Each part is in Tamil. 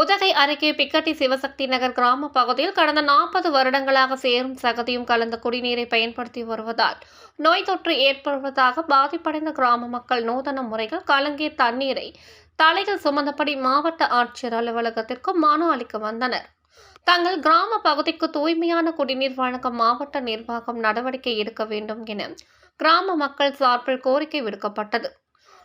உதகை அருகே பிக்கட்டி சிவசக்தி நகர் கிராம பகுதியில் கடந்த நாற்பது வருடங்களாக சேரும் சகதியும் கலந்த குடிநீரை பயன்படுத்தி வருவதால் நோய் தொற்று ஏற்படுவதாக பாதிப்படைந்த கிராம மக்கள் நூதன முறைகள் கலங்கிய தண்ணீரை தலையில் சுமந்தபடி மாவட்ட ஆட்சியர் அலுவலகத்திற்கு மனு அளிக்க வந்தனர். தங்கள் கிராம பகுதிக்கு தூய்மையான குடிநீர் வழங்க மாவட்ட நிர்வாகம் நடவடிக்கை எடுக்க வேண்டும் என கிராம மக்கள் சார்பில் கோரிக்கை விடுக்கப்பட்டது.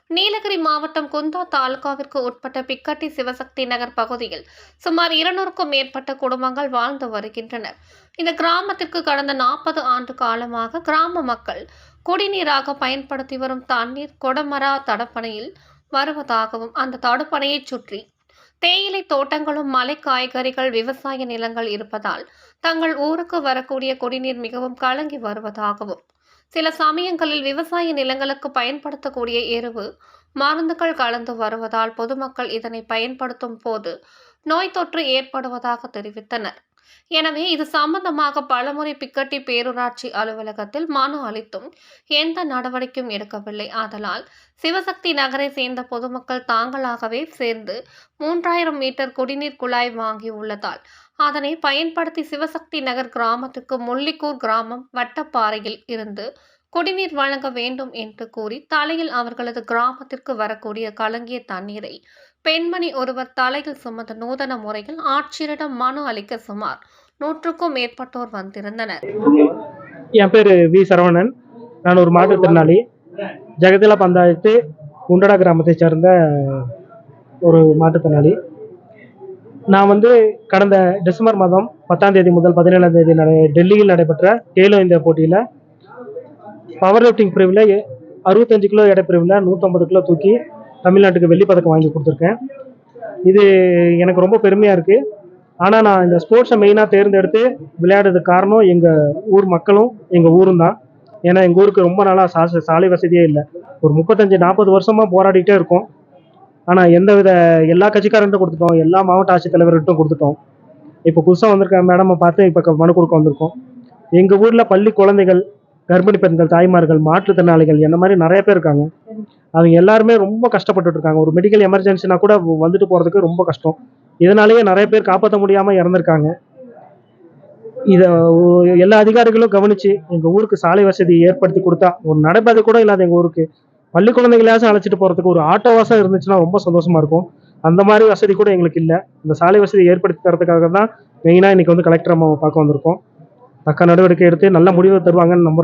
நீலகிரி மாவட்டம் குந்தா தாலுகாவிற்கு உட்பட்ட பிக்கட்டி சிவசக்தி நகர் பகுதியில் சுமார் இருநூறுக்கும் மேற்பட்ட குடும்பங்கள் வாழ்ந்து வருகின்றனர். இந்த கிராமத்திற்கு கடந்த நாற்பது ஆண்டு காலமாக கிராம மக்கள் குடிநீராக பயன்படுத்தி வரும் தண்ணீர் கொடமரா தடுப்பணையில் வருவதாகவும் அந்த தடுப்பணையைச் சுற்றி தேயிலை தோட்டங்களும் மலை காய்கறிகள் விவசாய நிலங்கள் இருப்பதால் தங்கள் ஊருக்கு வரக்கூடிய குடிநீர் மிகவும் கலங்கி வருவதாகவும் சில சமயங்களில் விவசாய நிலங்களுக்கு பயன்படுத்தக்கூடிய எருவு மருந்துகள் கலந்து வருவதால் பொதுமக்கள் இதனை பயன்படுத்தும் போது நோய் தொற்று ஏற்படுவதாக தெரிவித்தனர். எனவே இது சம்பந்தமாக பலமுறை பிக்கட்டி பேரூராட்சி அலுவலகத்தில் மனு அளித்தும் எந்த நடவடிக்கையும் எடுக்கவில்லை. ஆதலால் சிவசக்தி நகரை சேர்ந்த பொதுமக்கள் தாங்களாகவே சேர்ந்து மூன்றாயிரம் மீட்டர் குடிநீர் குழாய் வாங்கி உள்ளதால் அதனை பயன்படுத்தி சிவசக்தி நகர் கிராமத்துக்கு முள்ளிக்கூர் கிராமம் வட்டப்பாறையில் இருந்து குடிநீர் வழங்க வேண்டும் என்று கூறி தலையில் அவர்களது கிராமத்திற்கு வரக்கூடிய கலங்கிய தண்ணீரை பெண்மணி ஒருவர் தலையில் சுமந்த நூதன முறையில் ஆட்சியரிடம் மனு அளிக்க சுமார் நூற்றுக்கும் மேற்பட்டோர் வந்திருந்தனர். என் பேர் வி சரவணன். நான் ஒரு மாற்றுத்திறனாளி ஜெகதில பஞ்சாயத்து குண்டடா கிராமத்தை சேர்ந்த ஒரு மாற்றுத்திறனாளி நான் வந்து கடந்த டிசம்பர் மாதம் பத்தாம் தேதி முதல் பதினேழாம் தேதி டெல்லியில் நடைபெற்ற கேலோ இந்தியா போட்டியில் பவர் லிஃப்டிங் பிரிவில் அறுபத்தஞ்சு கிலோ எடை பிரிவில் நூற்றம்பது கிலோ தூக்கி தமிழ்நாட்டுக்கு வெள்ளிப் பதக்கம் வாங்கி கொடுத்துருக்கேன். இது எனக்கு ரொம்ப பெருமையாக இருக்குது ஆனால் நான் இந்த ஸ்போர்ட்ஸை மெயினாக தேர்ந்தெடுத்து விளையாடுறதுக்கு காரணம் எங்கள் ஊர் மக்களும் எங்கள் ஊரும் தான். ஏன்னா எங்கள் ஊருக்கு ரொம்ப நாளாக சா சாலை வசதியே இல்லை. ஒரு முப்பத்தஞ்சு நாற்பது வருஷமாக போராடிட்டே இருக்கோம். ஆனால் எந்த வித எல்லா கட்சிக்காரன்ட்டும் கொடுத்துட்டோம். எல்லா மாவட்ட ஆட்சித்தலைவர்கிட்டும் கொடுத்துட்டோம். இப்போ புதுசாக வந்திருக்க மேடமை பார்த்து இப்போ மனு கொடுக்க வந்திருக்கோம். எங்கள் ஊரில் பள்ளி குழந்தைகள் கர்ப்பிணி பெண்கள் தாய்மார்கள் மாற்றுத்திறனாளிகள் என்ன மாதிரி நிறைய பேர் இருக்காங்க. அவங்க எல்லாருமே ரொம்ப கஷ்டப்பட்டுட்டு இருக்காங்க. ஒரு மெடிக்கல் எமர்ஜென்சினா கூட வந்துட்டு போகிறதுக்கு ரொம்ப கஷ்டம். இதனாலேயே நிறைய பேர் காப்பாற்ற முடியாமல் இறந்துருக்காங்க. இதை எல்லா அதிகாரிகளும் கவனித்து எங்கள் ஊருக்கு சாலை வசதி ஏற்படுத்தி கொடுத்தா ஒரு நடைபாதை கூட இல்லாத எங்கள் ஊருக்கு பள்ளி குழந்தைகளையாச்சும் அழைச்சிட்டு போகிறதுக்கு ஒரு ஆட்டோ வாசம் இருந்துச்சுன்னா ரொம்ப சந்தோஷமா இருக்கும். அந்த மாதிரி வசதி கூட எங்களுக்கு இல்லை. இந்த சாலை வசதி ஏற்படுத்தி தரதுக்காக தான் மெயினாக இன்னைக்கு வந்து கலெக்டர் அம்மாவை பார்க்க வந்திருக்கோம். தக்க நடவடிக்கை எடுத்து நல்ல முடிவு தருவாங்கன்னு நம்புகிறோம்